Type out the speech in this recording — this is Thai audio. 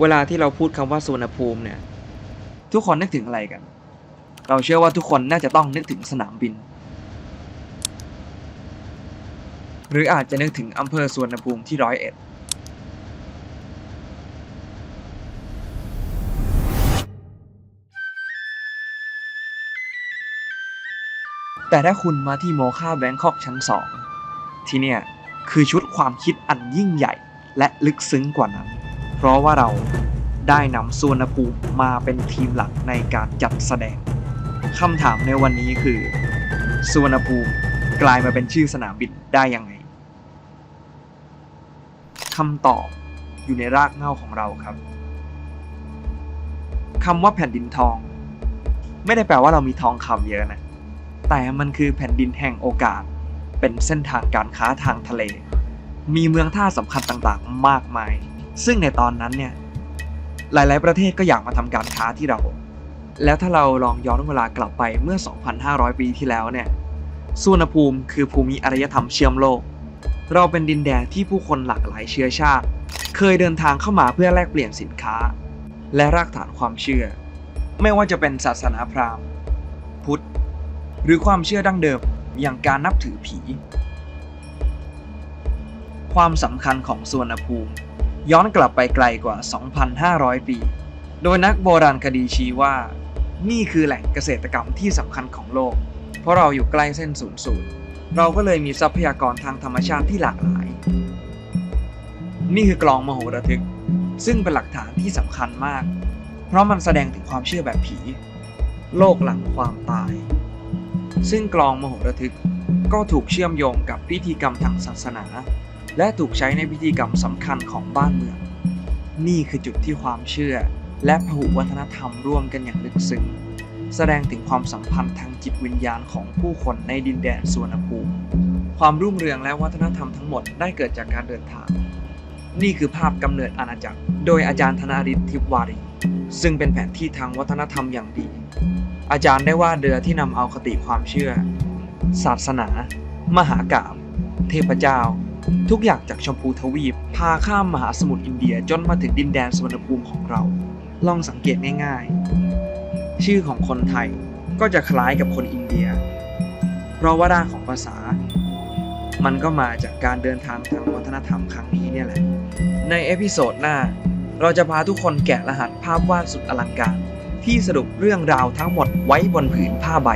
เวลาที่เราพูดคำว่าสุวรรณภูมิเนี่ย ทุกคนนึกถึงอะไรกัน เราเชื่อว่าทุกคนน่าจะต้องนึกถึงสนามบิน หรืออาจจะนึกถึงอำเภอสุวรรณภูมิที่ร้อยเอ็ดแต่ถ้าคุณมาที่โมคาแบงคอกชั้นสองที่เนี่ย คือชุดความคิดอันยิ่งใหญ่และลึกซึ้งกว่านั้น เพราะว่าเราได้นำสุวรรณภูมิมาเป็นทีมหลักในการจัดแสดงคำถามในวันนี้คือสุวรรณภูมิกลายมาเป็นชื่อสนามบินได้ยังไงคำตอบอยู่ในรากเหง้าของเราครับคำว่าแผ่นดินทอง ไม่ได้แปลว่าเรามีทองคำเยอะนะ แต่มันคือแผ่นดินแห่งโอกาส เป็นเส้นทางการค้าทางทะเล มีเมืองท่าสำคัญต่างๆ มากมาย ซึ่งในตอนนั้นเนี่ยหลาย ๆ ประเทศก็อยากมาทำการค้าที่เรา แล้วถ้าเราลองย้อนเวลากลับไปเมื่อ 2,500 ปีที่แล้วเนี่ยสุวรรณภูมิคือภูมิอารยธรรมเชื่อมโลก เราเป็นดินแดนที่ผู้คนหลากหลายเชื้อชาติ เคยเดินทางเข้ามาเพื่อแลกเปลี่ยนสินค้า และรากฐานความเชื่อ ไม่ว่าจะเป็นศาสนาพราหมณ์ พุทธ หรือความเชื่อดั้งเดิมอย่างการนับถือผี ความสำคัญของสุวรรณภูมิ ย้อนกลับไปไกลกว่า 2,500 ปี โดยนักโบราณคดีชี้ว่า นี่คือแหล่งเกษตรกรรมที่สำคัญของโลก เพราะเราอยู่ใกล้เส้นศูนย์สูตรเราก็เลยมีทรัพยากรทางธรรมชาติที่หลากหลาย นี่คือกลองมโหระทึก ซึ่งเป็นหลักฐานที่สำคัญมาก เพราะมันแสดงถึงความเชื่อแบบผี โลกหลังความตาย ซึ่งกลองมโหระทึกก็ถูกเชื่อมโยงกับพิธีกรรมทางศาสนา และถูกใช้ในพิธีกรรมสำคัญของบ้านเมือง นี่คือจุดที่ความเชื่อ และพหุวัฒนธรรมร่วมกันอย่างลึกซึ้งแสดงถึงความสัมพันธ์ทางจิตวิญญาณของผู้คนในดินแดนสุวรรณภูมิ ความรุ่งเรืองและวัฒนธรรมทั้งหมดได้เกิดจากการเดินทาง นี่คือภาพกำเนิดอาณาจักร โดยอาจารย์ธนาริศทิพวารี ซึ่งเป็นแผนที่ทางวัฒนธรรมอย่างดี อาจารย์ได้วาดเรือที่นำเอาคติความเชื่อ ศาสนา มหากาบเทพเจ้า ทุกอย่างจากชมพูทวีป พาข้ามมหาสมุทรอินเดียจนมาถึงดินแดนสวรรณภูมิของเรา ลองสังเกตง่ายๆ ชื่อของคนไทยก็จะคล้ายกับคนอินเดีย เพราะว่ารากของภาษา มันก็มาจากการเดินทางทางวัฒนธรรมครั้งนี้เนี่ยแหละ ในเอพิโซดหน้า เราจะพาทุกคนแกะรหัสภาพวาดสุดอลังการ ที่สรุปเรื่องราวทั้งหมดไว้บนผืนผ้าใบ